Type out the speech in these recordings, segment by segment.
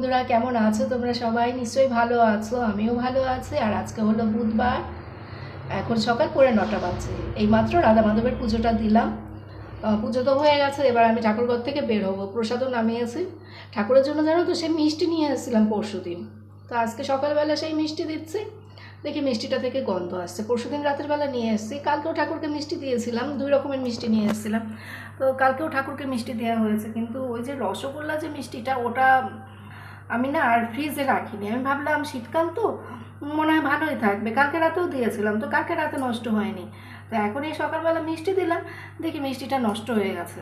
বন্ধুরা, কেমন আছো তোমরা সবাই? নিশ্চয়ই ভালো আছো, আমিও ভালো আছি। আর আজকে হলো বুধবার। এখন সকাল পরে নটা বাজে এইমাত্র রাধা মাধবের পুজোটা দিলাম। পুজো তো হয়ে গেছে, এবার আমি ঠাকুরঘর থেকে বের হব। প্রসাদও নামিয়েছি। ঠাকুরের জন্য জানো তো, সেই মিষ্টি নিয়ে এসেছিলাম পরশু দিন তো আজকে সকালবেলা সেই মিষ্টি দিচ্ছি। দেখি মিষ্টিটা থেকে গন্ধ আসছে। পরশু দিন রাতের বেলা নিয়ে এসেছি। কালকেও ঠাকুরকে মিষ্টি দিয়েছিলাম, দুই রকমের মিষ্টি নিয়ে এসেছিলাম। তো কালকেও ঠাকুরকে মিষ্টি দেওয়া হয়েছে, কিন্তু ওই যে রসগোল্লা যে মিষ্টিটা, ওটা আমি না আর ফ্রিজে রাখিনি। আমি ভাবলাম শীতকাল তো, মনে হয় ভালোই থাকবে। কালকে রাতেও দিয়েছিলাম তো, কালকে রাতে নষ্ট হয়নি। তো এখন এই সকালবেলা মিষ্টি দিলাম, দেখি মিষ্টিটা নষ্ট হয়ে গেছে।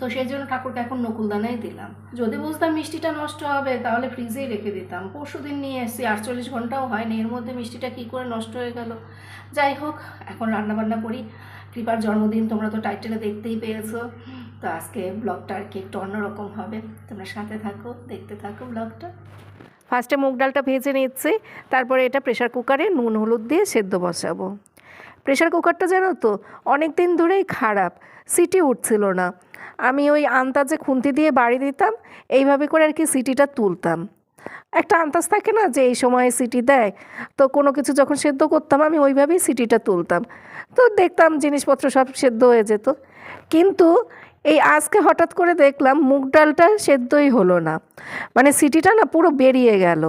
তো সেই জন্য ঠাকুরকে এখন নকুলদানাই দিলাম। যদি বুঝতাম মিষ্টিটা নষ্ট হবে, তাহলে ফ্রিজেই রেখে দিতাম। পরশু দিন নিয়ে এসেছি, আটচল্লিশ ঘন্টাও হয়নি। এর মধ্যে মিষ্টিটা কী করে নষ্ট হয়ে গেল? যাই হোক, এখন রান্নাবান্না করি। কৃপার জন্মদিন তোমরা তো টাইটেলে দেখতেই পেয়েছ। তো আজকে ব্লগটা আর কি একটু অন্যরকম হবে। তোমরা সাথে থাকো, দেখতে থাকো ব্লগটা। ফার্স্টে মুগ ডালটা ভেজে নিচ্ছি, তারপরে এটা প্রেশার কুকারে নুন, হলুদ দিয়ে সেদ্ধ বসাবো। প্রেশার কুকারটা জানো তো অনেক দিন ধরেই খারাপ, সিটি উঠছিল না। আমি ওই আন্তাজে খুন্তি দিয়ে বাড়ি দিতাম, এইভাবে করে আর কি সিটিটা তুলতাম। একটা আন্তাজ থাকে না যে এই সময়ে সিটি দেয়, তো কোনো কিছু যখন সেদ্ধ করতাম, আমি ওইভাবেই সিটিটা তুলতাম। তো দেখতাম জিনিসপত্র সব সেদ্ধ হয়ে যেত। কিন্তু এই আজকে হঠাৎ করে দেখলাম মুগ ডালটা সেদ্ধই হলো না। মানে সিটিটা না পুরো বেরিয়ে গেল।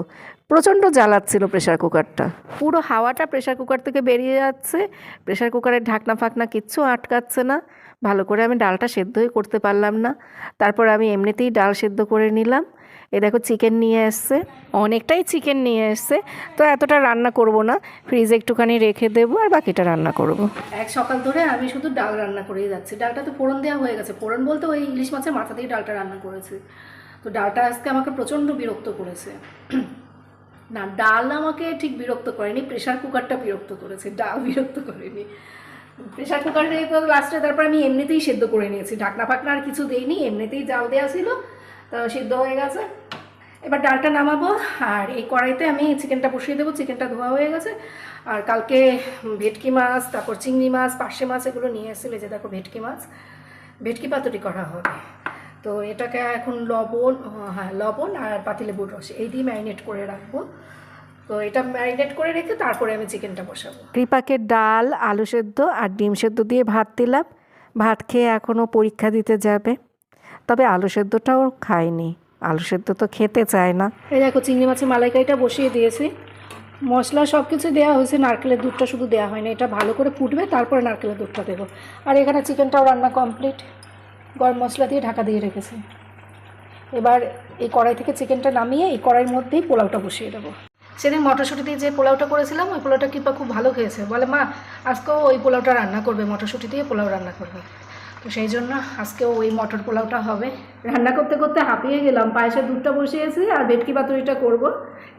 প্রচণ্ড জ্বালাচ্ছিল প্রেশার কুকারটা পুরো হাওয়াটা প্রেশার কুকার থেকে বেরিয়ে যাচ্ছে। প্রেশার কুকারের ঢাকনা ফাকনা কিচ্ছু আটকাচ্ছে না। ভালো করে আমি ডালটা সেদ্ধই করতে পারলাম না। তারপর আমি এমনিতেই ডাল সেদ্ধ করে নিলাম। এ দেখো চিকেন নিয়ে এসছে। অনেকটাই চিকেন নিয়ে এসছে। তো এতটা রান্না করব না। ফ্রিজে একটুখানি রেখে দেবো আর বাকিটা রান্না করব। এক সকাল ধরে আমি শুধু ডাল রান্না করেই যাচ্ছি। ডালটা তো ফোড়ন দেওয়া হয়ে গেছে। ফোড়ন বলতে ওই ইলিশ মাছের মাথা দিয়ে ডালটা রান্না করেছি। তো ডালটা আজকে আমাকে প্রচণ্ড বিরক্ত করেছে। না, ডাল আমাকে ঠিক বিরক্ত করেনি প্রেশার কুকারটা বিরক্ত করেছে। ডাল বিরক্ত করেনি। প্রেশার কুকারে তো লাস্টে তারপর আমি এমনিতেই সেদ্ধ করে নিয়েছি। ঢাকনা ফাকনা আর কিছু দেইনি। এমনিতেই জাল দেওয়া ছিল। তো সিদ্ধ হয়ে গেছে। এবার ডালটা নামাবো, আর এই কড়াইতে আমি চিকেনটা বসিয়ে দেবো, চিকেনটা ধোয়া হয়ে গেছে। আর কালকে ভেটকি মাছ, তারপর চিংড়ি মাছ, পার্শে মাছ, এগুলো নিয়ে এসেছিলে যে দেখো ভেটকি মাছ, ভেটকি পাতুরি করা হবে। তো এটাকে এখন লবণ হ্যাঁ লবণ আর পাতিলেবুর রস, এই দিয়ে ম্যারিনেট করে রাখব। তো এটা ম্যারিনেট করে রেখে তারপরে আমি চিকেনটা বসাবো। কৃপাকে ডাল, আলু সেদ্ধ আর ডিম সেদ্ধ দিয়ে ভাত দিলাম। ভাত খেয়ে এখনও পরীক্ষা দিতে যাবে, তবে আলু সেদ্ধটাও খায়নি আলু সেদ্ধ তো খেতে চায় না। এই দেখো, চিংড়ি মাছের মালাইকারিটা বসিয়ে দিয়েছি। মশলা সব কিছু দেওয়া হয়েছে, নারকেলের দুধটা শুধু দেওয়া হয়নি। এটা ভালো করে ফুটবে, তারপরে নারকেলের দুধটা দেবো। আর এখানে চিকেনটাও রান্না কমপ্লিট। গরম মশলা দিয়ে ঢাকা দিয়ে রেখেছি। এবার এই কড়াই থেকে চিকেনটা নামিয়ে এই কড়াইয়ের মধ্যেই পোলাওটা বসিয়ে দেবো। সেদিন মটরশুঁটি দিয়ে যে পোলাওটা করেছিলাম, ওই পোলাওটা কৃপা খুব ভালো খেয়েছে। বলে, মা, আজকেও ওই পোলাওটা রান্না করবে, মটরশুঁটি দিয়ে পোলাও রান্না করবে। তো সেই জন্য আজকেও ওই মটর পোলাওটা হবে। রান্না করতে করতে হাঁপিয়ে গেলাম। পায়েসের দুধটা বসিয়েছি আর ভেটকি পাতুরিটা করব।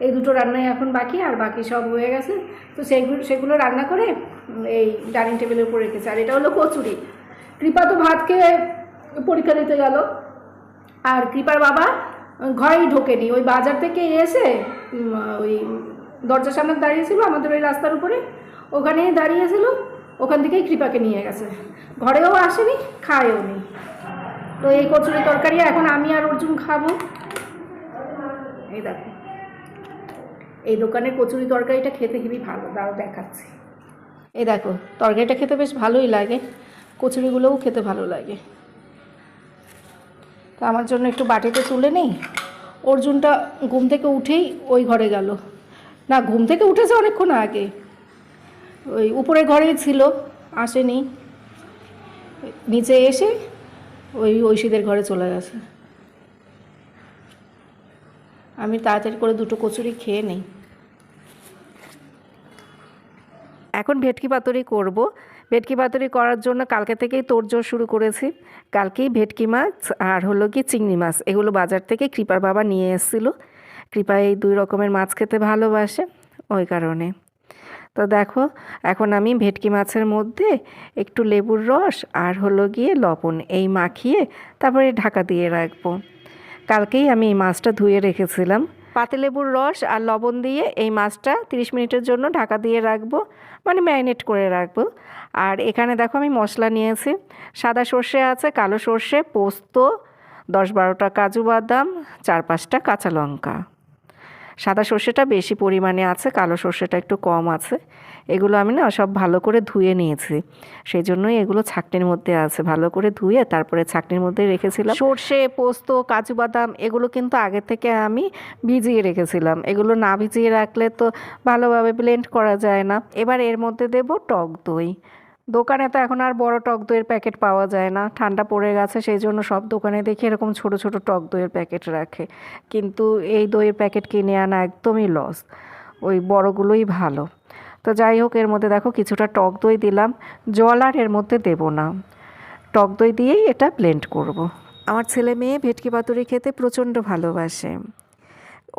এই দুটো রান্নাই এখন বাকি আর বাকি সব হয়ে গেছে। তো সেইগুলো সেগুলো রান্না করে এই ডাইনিং টেবিলের উপর রেখেছি। আর এটা হলো কচুরি। কৃপা তো ভাত খেয়ে পরীক্ষা দিতে গেল। আর কৃপার বাবা ঘরেই ঢোকেনি। ওই বাজার থেকে এসে ওই দরজার সামনে দাঁড়িয়েছিল আমাদের ওই রাস্তার উপরে। ওখানেই দাঁড়িয়েছিল। ওখান থেকেই কৃপাকে নিয়ে গেছে। ঘরেও আসেনি, খায়ও নি। তো এই কচুরি তরকারি এখন আমি আর অর্জুন খাব। এই দেখো। এই দোকানের কচুরি তরকারিটা খেতে খুবই ভালো দাঁড়াও দেখাচ্ছি। এই দেখো, তরকারিটা খেতে বেশ ভালোই লাগে, কচুরিগুলোও খেতে ভালো লাগে। তো আমার জন্য একটু বাটিতে তুলে নেই। অর্জুনটা ঘুম থেকে উঠেই ওই ঘরে গেল। না, ঘুম থেকে উঠেছে অনেকক্ষণ আগে। ওই উপরের ঘরেই ছিল, আসেনি। নিচে এসে ওই ঐশীদের ঘরে চলে গেছে। আমি তাড়াতাড়ি করে দুটো কচুরি খেয়ে নেই। এখন ভেটকি পাতুরি করব। ভেটকি পাতুরি করার জন্য কালকে থেকেই তোড়জোড় শুরু করেছি। কালকেই ভেটকি মাছ আর হলো কি চিংড়ি মাছ। এগুলো বাজার থেকে কৃপার বাবা নিয়ে এসেছিল। কৃপা এই দুই রকমের মাছ খেতে ভালোবাসে, ওই কারণে। তো দেখো, এখন আমি ভেটকি মাছের মধ্যে একটু লেবুর রস আর হলো গিয়ে লবণ এই মাখিয়ে তারপরে ঢাকা দিয়ে রাখব। কালকেই আমি এই মাছটা ধুয়ে রেখেছিলাম। পাতিলেবুর রস আর লবণ দিয়ে এই মাছটা 30 মিনিটের জন্য ঢাকা দিয়ে রাখব মানে ম্যারিনেট করে রাখব। আর এখানে দেখো আমি মশলা নিয়েছি, সাদা সর্ষে আছে, কালো সর্ষে, পোস্ত, দশ বারোটা কাজু বাদাম, চার পাঁচটা কাঁচা লঙ্কা। সাদা সর্ষেটা বেশি পরিমাণে আছে, কালো সর্ষেটা একটু কম আছে। এগুলো আমি না সব ভালো করে ধুয়ে নিয়েছি। সেই জন্যই এগুলো ছাকনির মধ্যে আছে। ভালো করে ধুয়ে তারপরে ছাকনির মধ্যে রেখেছিলাম। সর্ষে, পোস্ত, কাজু বাদাম এগুলো কিন্তু আগে থেকে আমি ভিজিয়ে রেখেছিলাম। এগুলো না ভিজিয়ে রাখলে তো ভালোভাবে ব্লেন্ড করা যায় না। এবার এর মধ্যে দেব টক দই। দোকানে তো এখন আর বড় টক দইয়ের প্যাকেট পাওয়া যায় না। ঠান্ডা পড়ে গেছে, সেই জন্য সব দোকানে দেখি এরকম ছোট ছোট টক দইয়ের প্যাকেট রাখে। কিন্তু এই দইয়ের প্যাকেট কিনে আনা একদমই লস ওই বড়গুলোই ভালো। তো যাই হোক, এর মধ্যে দেখো কিছুটা টক দই দিলাম। জল আর এর মধ্যে দেব না। টক দই দিয়েই এটা ব্লেন্ড করব। আমার ছেলে মেয়ে ভেটকি পাতুরি খেতে প্রচণ্ড ভালোবাসে।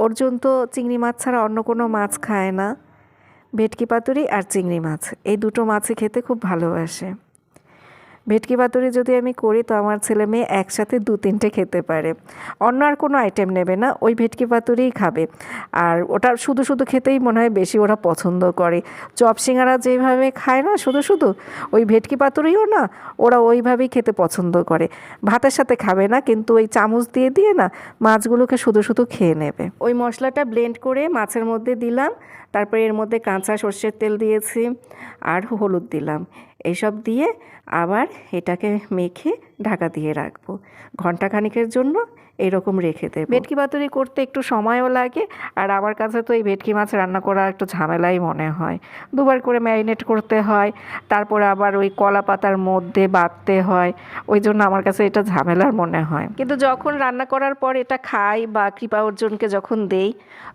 অর্জুন তো চিংড়ি মাছ ছাড়া অন্য কোনো মাছ খায় না। ভেটকি পাতুরি আর চিংড়ি মাছ। এই দুটো মাছই খেতে খুব ভালোবাসে। ভেটকি পাতুরি যদি আমি করি, তো আমার ছেলে মেয়ে একসাথে দু তিনটে খেতে পারে। অন্য আর কোনো আইটেম নেবে না, ওই ভেটকি পাতুরিই খাবে। আর ওটা শুধু শুধু খেতেই মনে হয় বেশি ওরা পছন্দ করে। চপ সিঙ্গারা যেভাবে খায় না, শুধু শুধু, ওই ভেটকি পাতুরিও না, ওরা ওইভাবেই খেতে পছন্দ করে। ভাতের সাথে খাবে না, কিন্তু ওই চামচ দিয়ে দিয়ে না, মাছগুলোকে শুধু শুধু খেয়ে নেবে। ওই মশলাটা ব্লেন্ড করে মাছের মধ্যে দিলাম, তারপরে এর মধ্যে কাঁচা সর্ষের তেল দিয়েছি, আর হলুদ দিলাম। এইসব দিয়ে আবার এটাকে মেখে ঢাকা দিয়ে রাখব। ঘণ্টা খানিকের জন্য এরকম রেখে দেবো। ভেটকি পাতুরি করতে একটু সময়ও লাগে আর আমার কাছে তো এই ভেটকি মাছ রান্না করা একটু ঝামেলাই মনে হয়। দুবার করে ম্যারিনেট করতে হয় তারপরে আবার ওই কলা পাতার মধ্যে বাঁধতে হয় ওই জন্য আমার কাছে এটা ঝামেলার মনে হয়। কিন্তু যখন রান্না করার পর এটা খাই বা কৃপা অর্জুনকে যখন দেই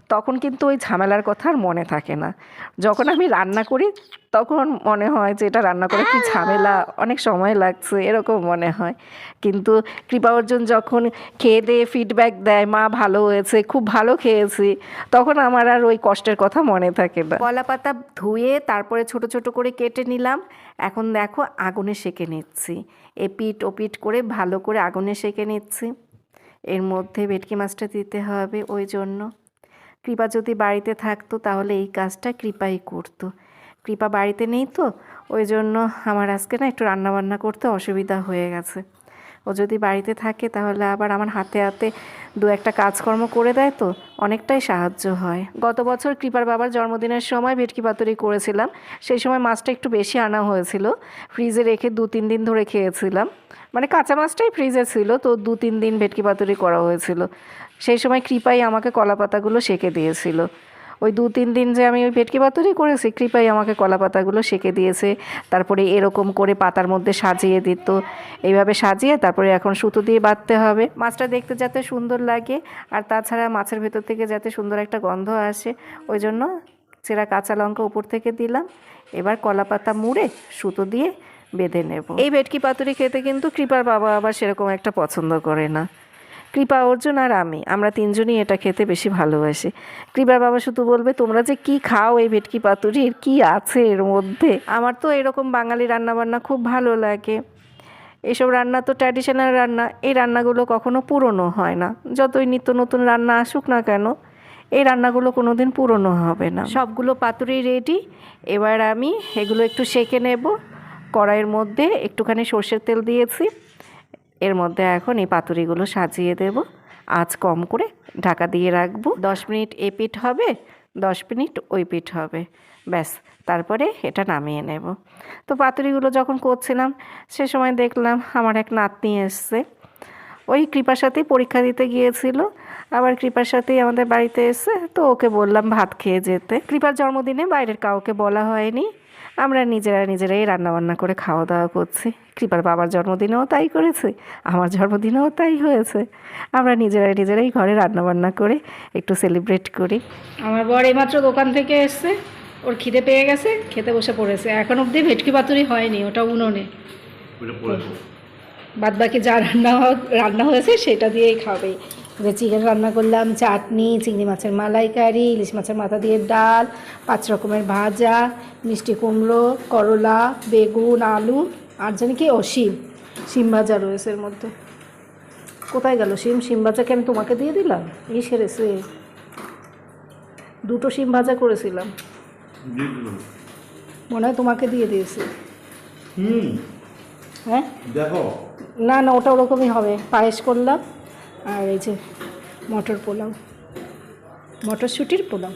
তখন কিন্তু ওই ঝামেলার কথা আর মনে থাকে না। যখন আমি রান্না করি তখন মনে হয় যে এটা রান্না করে কি ঝামেলা অনেক সময় লাগছে এরকম মনে হয়। কিন্তু কৃপা অর্জুন যখন খেয়ে দিয়ে ফিডব্যাক দেয়, মা, ভালো হয়েছে, খুব ভালো খেয়েছি। তখন আমার আর ওই কষ্টের কথা মনে থাকে না। কলা পাতা ধুয়ে তারপরে ছোট ছোট করে কেটে নিলাম। এখন দেখো আগুনে সেঁকে নিচ্ছি। এপিট ওপিট করে ভালো করে আগুনে সেঁকে নিচ্ছি। এর মধ্যে ভেটকি মাছটা দিতে হবে ওই জন্য। কৃপা যদি বাড়িতে থাকতো তাহলে এই কাজটা কৃপাই করতো। কৃপা বাড়িতে নেই তো, ওই জন্য আমার আজকে না একটু রান্নাবান্না করতে অসুবিধা হয়ে গেছে। ও যদি বাড়িতে থাকে তাহলে আবার আমার হাতে হাতে দু একটা কাজকর্ম করে দেয় তো অনেকটাই সাহায্য হয়। গত বছর কৃপার বাবার জন্মদিনের সময় ভেটকি পাতুরি করেছিলাম। সেই সময় মাছটা একটু বেশি আনা হয়েছিল। ফ্রিজে রেখে দু তিন দিন ধরে খেয়েছিলাম। মানে কাঁচা মাছটাই ফ্রিজে ছিল তো দু তিন দিন ভেটকি পাতুরি করা হয়েছিল। সেই সময় কৃপাই আমাকে কলা পাতাগুলো সেকে দিয়েছিল। ওই দু তিন দিন যে আমি ওই ভেটকি পাতুরি করেছি, কৃপাই আমাকে কলা পাতাগুলো সেকে দিয়েছে। তারপরে এরকম করে পাতার মধ্যে সাজিয়ে দিত। এইভাবে সাজিয়ে তারপরে এখন সুতো দিয়ে বাঁধতে হবে। মাছটা দেখতে যাতে সুন্দর লাগে, আর তাছাড়া মাছের ভেতর থেকে যাতে সুন্দর একটা গন্ধ আসে, ওই জন্য চেরা কাঁচা লঙ্কা উপর থেকে দিলাম। এবার কলা পাতা মুড়ে সুতো দিয়ে বেঁধে নেব। এই ভেটকি পাতুরি খেতে কিন্তু কৃপার বাবা আবার সেরকম একটা পছন্দ করে না। কৃপা অর্জুন আর আমি, আমরা তিনজনই এটা খেতে বেশি ভালোবাসি। কৃপার বাবা শুধু বলবে, তোমরা যে কি খাও এই ভেটকি পাতুরির, কি আছে এর মধ্যে? আমার তো এরকম বাঙালি রান্নাবান্না খুব ভালো লাগে। এসব রান্না তো ট্র্যাডিশনাল রান্না, এই রান্নাগুলো কখনো পুরনো হয় না। যতই নিত্য নতুন রান্না আসুক না কেন, এই রান্নাগুলো কোনো দিন পুরনো হবে না। সবগুলো পাতুরি রেডি এবার আমি এগুলো একটু সেঁকে নেব। কড়াইয়ের মধ্যে একটুখানি সর্ষের তেল দিয়েছি। এর মধ্যে এখন এই পাতুরিগুলো সাজিয়ে দেব। আজ কম করে ঢাকা দিয়ে রাখব। দশ মিনিট এ পিঠ হবে, দশ মিনিট ওই পিঠ হবে। ব্যাস, তারপরে এটা নামিয়ে নেব। তো পাতুরিগুলো যখন করছিলাম, সে সময় দেখলাম আমার এক নাতনি এসছে। ওই কৃপার সাথেই পরীক্ষা দিতে গিয়েছিল। আবার কৃপার সাথেই আমাদের বাড়িতে এসে তো ওকে বললাম ভাত খেয়ে যেতে। কৃপার জন্মদিনে বাইরের কাউকে বলা হয়নি। আমরা নিজেরা নিজেরাই রান্নাবান্না করে খাওয়া দাওয়া করছি। কৃপার বাবার জন্মদিনেও তাই করেছে আমার জন্মদিনেও তাই হয়েছে। আমরা নিজেরাই নিজেরাই ঘরে রান্নাবান্না করে একটু সেলিব্রেট করি। আমার বর এইমাত্র দোকান থেকে এসছে ওর খিদে পেয়ে গেছে খেতে বসে পড়েছে। এখন অবধি ভেটকি পাতুরি হয়নি ওটা উনুনে। বাদ বাকি যা রান্না রান্না হয়েছে সেটা দিয়েই খাবে। যে চিকেন রান্না করলাম চাটনি চিংড়ি মাছের মালাইকারি ইলিশ মাছের মাথা দিয়ে ডাল পাঁচ রকমের ভাজা মিষ্টি কুমড়ো করলা বেগুন আলু আর জানি কি ও শিম। শিম ভাজা রয়েছে এর মধ্যে। কোথায় গেল শিম? শিম ভাজাকে আমি তোমাকে দিয়ে দিলাম? এই সেরেছে দুটো শিম ভাজা করেছিলাম। মনে হয় তোমাকে দিয়ে দিয়েছি। হুম। হ্যাঁ? দেখো। না না ওটা ওরকমই হবে। পায়েস করলাম। আর এই যে মটর পোলাও, মটরশুঁটির পোলাও।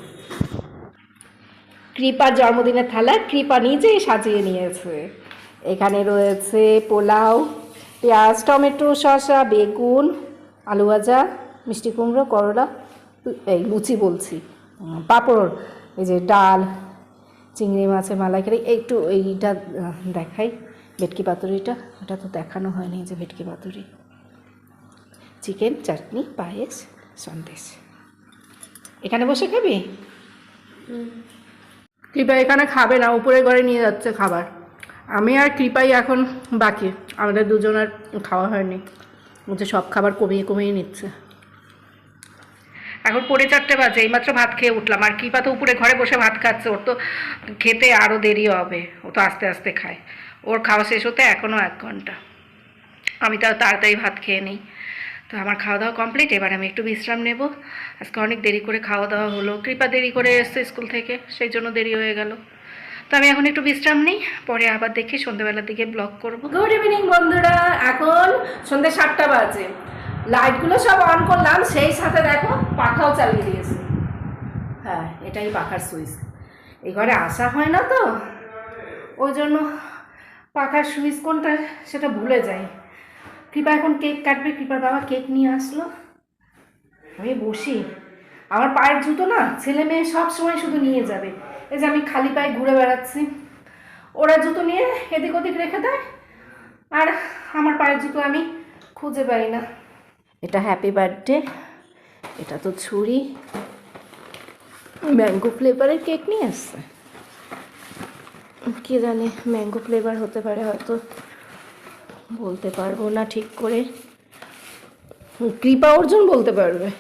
কৃপার জন্মদিনের থালা কৃপা নিজেই সাজিয়ে নিয়েছে। এখানে রয়েছে পোলাও, পেঁয়াজ, টমেটো, শসা, বেগুন, আলু ভাজা, মিষ্টি কুমড়ো, করলা, এই লুচি বলছি পাঁপড়, এই যে ডাল, চিংড়ি মাছের মালাইকারি একটু এইটা দেখাই, ভেটকি পাতুরিটা। ওটা তো দেখানো হয়নি যে ভেটকি পাতুরি। চিকেন চাটনি পায়েস সন্দেশ। এখানে বসে খাবি? কৃপা এখানে খাবে না উপরে ঘরে নিয়ে যাচ্ছে খাবার। আমি আর কৃপাই এখন বাকি। আমাদের দুজনের খাওয়া হয়নি। যে সব খাবার কমিয়ে কমিয়ে নিচ্ছে। এখন পড়ে চারটে বাজে এইমাত্র ভাত খেয়ে উঠলাম। আর কৃপা তো উপরে ঘরে বসে ভাত খাচ্ছে ওর তো খেতে আরও দেরি হবে। ও তো আস্তে আস্তে খায়। ওর খাওয়া শেষ হতে এখনও এক ঘণ্টা। আমি তাও তাড়াতাড়ি ভাত খেয়ে নিই। তো আমার খাওয়া দাওয়া কমপ্লিট এবার আমি একটু বিশ্রাম নেব। আজকে অনেক দেরি করে খাওয়া দাওয়া হলো। কৃপা দেরি করে এসছে স্কুল থেকে, সেই জন্য দেরি হয়ে গেল। তো আমি এখন একটু বিশ্রাম নিই, পরে আবার দেখি সন্ধ্যাবেলার দিকে ব্লগ করব। গুড ইভিনিং বন্ধুরা। এখন সন্ধ্যে সাতটা বাজে। লাইটগুলো সব অন করলাম, সেই সাথে দেখো পাখাও চালিয়ে দিয়েছে। হ্যাঁ এটাই পাখার সুইচ। এই ঘরে আসা হয় না তো। ওই জন্য পাখার সুইচ কোনটা, সেটা ভুলে যাই। কৃপা, এখন কেক কাটবে। কৃপার বাবা কেক নিয়ে আসলো। আমি বসি। আমার পায়ের জুতো না, ছেলে মেয়ে সব সময় শুধু নিয়ে যাবে। এই যে আমি খালি পায়ে ঘুরে বেড়াচ্ছি। ওরা জুতো নিয়ে এদিক ওদিক রেখে দেয়। আর আমার পায়ের জুতো আমি খুঁজে পাই না। এটা হ্যাপি বার্থডে এটা তো ছুরি। ম্যাঙ্গো ফ্লেভারের কেক নিয়ে আসছে। কে জানে ম্যাঙ্গো ফ্লেভার হতে পারে হয়তো। বলতে পারব না ঠিক করে। কৃপা অর্জুন বলতে পারবে।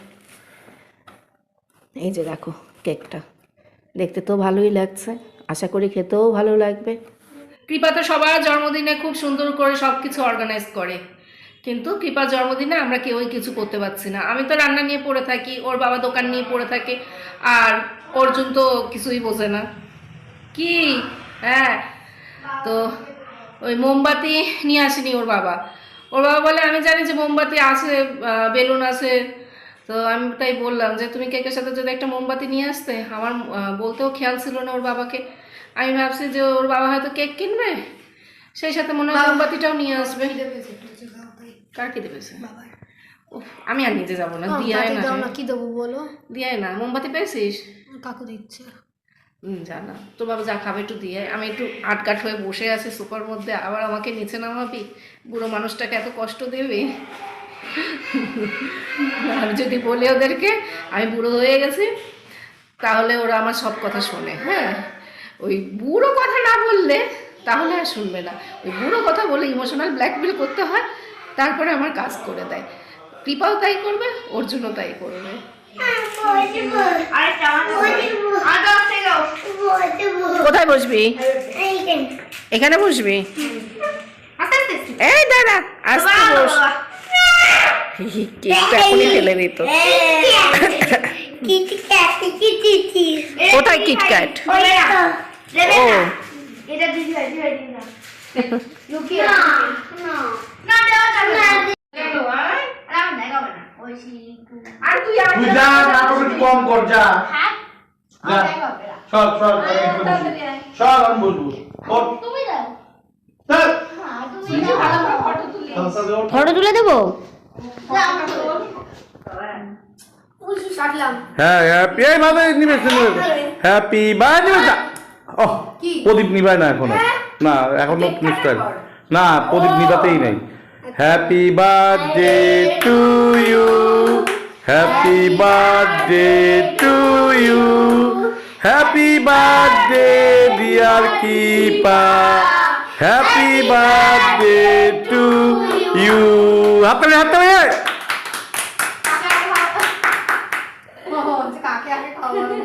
এই যে দেখো কেকটা। দেখতে তো ভালোই লাগছে। আশা করি খেতেও ভালো লাগবে। কৃপা তো সবার জন্মদিনে খুব সুন্দর করে সব কিছু অর্গানাইজ করে। কিন্তু কৃপার জন্মদিনে আমরা কেউই কিছু করতে পারছি না। আমি তো রান্না নিয়ে পড়ে থাকি, ওর বাবা দোকান নিয়ে পড়ে থাকে, আর অর্জুন তো কিছুই বোঝে না। কি? হ্যাঁ তো ওই মোমবাতি নিয়ে আসেনি ওর বাবা। ওর বাবা বলে আমি জানি যে মোমবাতি আছে বেলুন আছে। তো আমি তাই বললাম যে তুমি কেকের সাথে যদি একটা মোমবাতি নিয়ে আসতে আমার বলতেও খেয়াল ছিল না ওর বাবাকে। আমি ভাবছি যে ওর বাবা হয়তো কেক কিনবে সেই সাথে মনে হয় মোমবাতিটাও নিয়ে আসবে। কার কি দেবে আমি আর নিজে যাব না দিয়ে না। কি দেবো বলো? দিয়ে না মোমবাতি পেয়েছিস? কাকু দিচ্ছে। জানা তো বাবা যা খাবে একটু দিয়ে। আমি একটু আটকাট হয়ে বসে আছি সুপার মধ্যে। আবার আমাকে নিচে নামাবি? বুড়ো মানুষটাকে এত কষ্ট দেবে? আমি যদি বলি ওদেরকে, আমি বুড়ো হয়ে গেছি, তাহলে ওরা আমার সব কথা শোনে হ্যাঁ? ওই বুড়ো কথা না বললে তাহলে আর শুনবে না। ওই বুড়ো কথা বলে ইমোশনাল ব্ল্যাকমেল করতে হয়, তারপরে আমার কাজ করে দেয়। কৃপাও তাই করবে, অর্জুনও তাই করবে। কোথায় বসবি? এখানে বসবি? এই দাদা আস্তে বস। কেকটা এখনই ফেলে দিত কোথায় কিটক্যাট? ও। এটা দিদি লুকিয়ে আর তুই তুই যা নাটক একটু কম কর যা। আমি। ফটো তুলে দেবো? হ্যাঁ হ্যাপি এই ভাবে নিবেশ নিবেশ হ্যাপি বার্থডে নিবেশ ও প্রদীপ নিবাই না এখনও। না এখনও নিশ্চয় না প্রদীপ নিবাতেই নাই। Happy birthday to you happy birthday to you happy birthday dear Kipa happy birthday to you হাততালি হাততালি কাকে আগে খাওয়াবো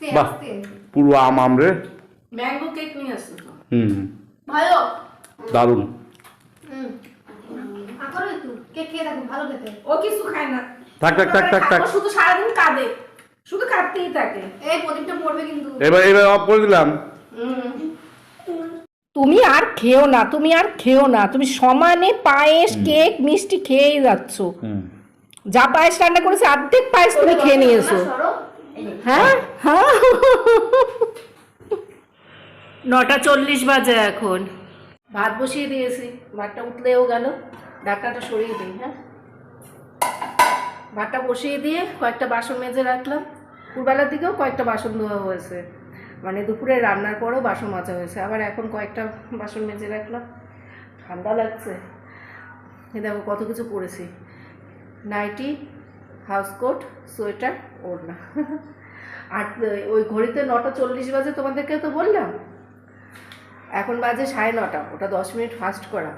বাহ। পুরো আম আম রে ম্যাঙ্গো কেক নিয়ে আসছে হুম। ভালো। দারুণ। হুম। আঁকো একটু। কে খেয়ে থাকুন ভালো খেতে। ও কিছু খায় না। থাক থাক থাক থাক থাক। শুধু সারাদিন কাঁদে। শুধু কাঁদতেই থাকে। এই প্রদীপটা পড়বে কিন্তু। এবার এবার অফ করে দিলাম। তুমি আর খেও না তুমি আর খেও না। তুমি সমানে পায়েস কেক মিষ্টি খেয়েই যাচ্ছ। যা পায়েস রান্না করেছে অর্ধেক পায়েস তুমি খেয়ে নিয়েছো। হ্যাঁ? হ্যাঁ? নটা চল্লিশ বাজে এখন। ভাত বসিয়ে দিয়েছি, ভাতটা উঠলেও গেল, ডাক্তারটা সরিয়ে দিই হ্যাঁ? ভাতটা বসিয়ে দিয়ে কয়েকটা বাসন মেজে রাখলাম। দুপুরবেলার দিকেও কয়েকটা বাসন ধোয়া হয়েছে। মানে দুপুরে রান্নার পরেও বাসন মাজা হয়েছে, আবার এখন কয়েকটা বাসন মেজে রাখলাম। ঠান্ডা লাগছে। দেখো কত কিছু পরেছি। নাইটি, হাউস কোট সোয়েটার ওড়না। আর ওই ঘড়িতে নটা চল্লিশ বাজে তোমাদেরকে তো বললাম। এখন বাজে সাড়ে নটা, ওটা দশ মিনিট ফাস্ট করা।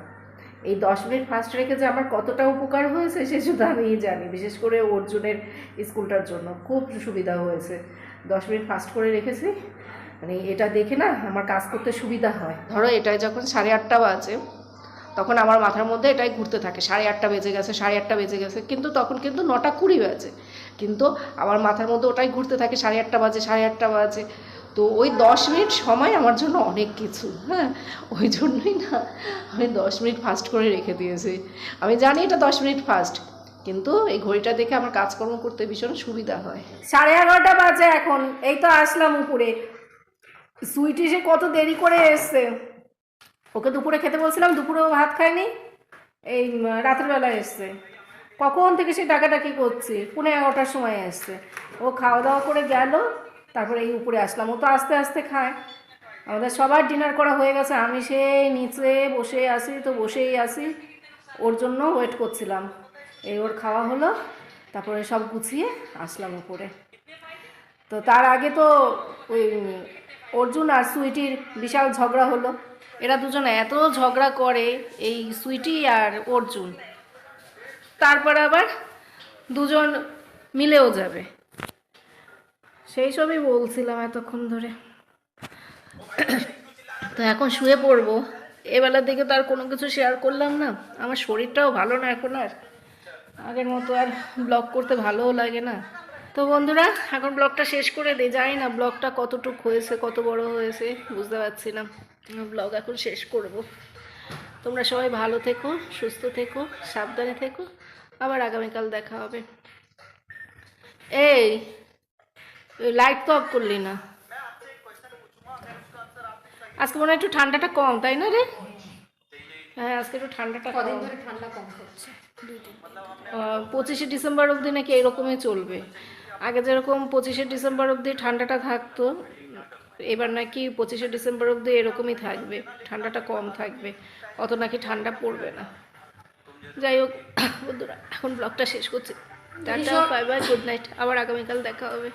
এই দশ মিনিট ফাস্ট রেখে যে আমার কতটা উপকার হয়েছে সে শুধু আমিই জানি, বিশেষ করে অর্জুনের স্কুলটার জন্য। খুব সুবিধা হয়েছে। দশ মিনিট ফাস্ট করে রেখেছি। মানে এটা দেখে না আমার কাজ করতে সুবিধা হয়। ধরো এটাই যখন সাড়ে আটটা বাজে তখন আমার মাথার মধ্যে এটাই ঘুরতে থাকে, সাড়ে আটটা বেজে গেছে, সাড়ে আটটা বেজে গেছে, কিন্তু তখন কিন্তু নটা কুড়ি বাজে। কিন্তু আমার মাথার মধ্যে ওটাই ঘুরতে থাকে, সাড়ে আটটা বাজে, সাড়ে আটটা বাজে। তো ওই দশ মিনিট সময় আমার জন্য অনেক কিছু হ্যাঁ? ওই জন্যই না, আমি দশ মিনিট ফাস্ট করে রেখে দিয়েছি। আমি জানি এটা দশ মিনিট ফাস্ট, কিন্তু এই ঘড়িটা দেখে আমার কাজকর্ম করতে ভীষণ সুবিধা হয়। সাড়ে এগারোটা বাজে এখন, এই তো আসলাম উপরে। সুইটি সে কত দেরি করে এসছে। ওকে দুপুরে খেতে বলছিলাম দুপুরেও ভাত খায়নি। এই উম, রাতের বেলা এসছে। কখন থেকে সে ডাকাডাকি করছি? পুনে এগারোটার সময় এসছে। ও খাওয়া দাওয়া করে গেল তারপরে এই উপরে আসলাম। ও তো আস্তে আস্তে খায়। আমাদের সবার ডিনার করা হয়ে গেছে। আমি সেই নিচে বসে আসি তো বসেই আসি ওর জন্য ওয়েট করছিলাম। এই ওর খাওয়া হলো তারপরে সব গুছিয়ে আসলাম উপরে। তো তার আগে তো ওই অর্জুন আর সুইটির বিশাল ঝগড়া হলো। এরা দুজন এত ঝগড়া করে এই সুইটি আর অর্জুন। তারপর আবার দুজন মিলেও যাবে। সেই সবই বলছিলাম এতক্ষণ ধরে। তো এখন শুয়ে পড়ব। এবেলার দিকে তো আর কোনো কিছু শেয়ার করলাম না। আমার শরীরটাও ভালো না এখন আর। আগের মতো আর ব্লগ করতে ভালোও লাগে না। তো বন্ধুরা এখন ব্লগটা শেষ করে দিই জানি না ব্লগটা কতটুক হয়েছে কত বড় হয়েছে বুঝতে পারছি না। ব্লগ এখন শেষ করব। তোমরা সবাই ভালো থেকো সুস্থ থেকো সাবধানে থেকো। আবার আগামীকাল দেখা হবে। এই লাইট তো অফ করলি না। আজকে মনে হয় একটু ঠান্ডাটা কম তাই না রে? হ্যাঁ আজকে একটু ঠান্ডাটা কম। ঠান্ডা কম করছে। পঁচিশে ডিসেম্বর অবধি নাকি এরকমই চলবে। আগে যেরকম পঁচিশে ডিসেম্বর অবধি ঠান্ডাটা থাকতো এবার নাকি পঁচিশে ডিসেম্বর অবধি এরকমই থাকবে ঠান্ডাটা কম থাকবে অত নাকি ঠান্ডা পড়বে না। যাই হোক বন্ধুরা এখন ব্লগটা শেষ করছি। Tata bye bye good night আবার আগামীকাল দেখা হবে।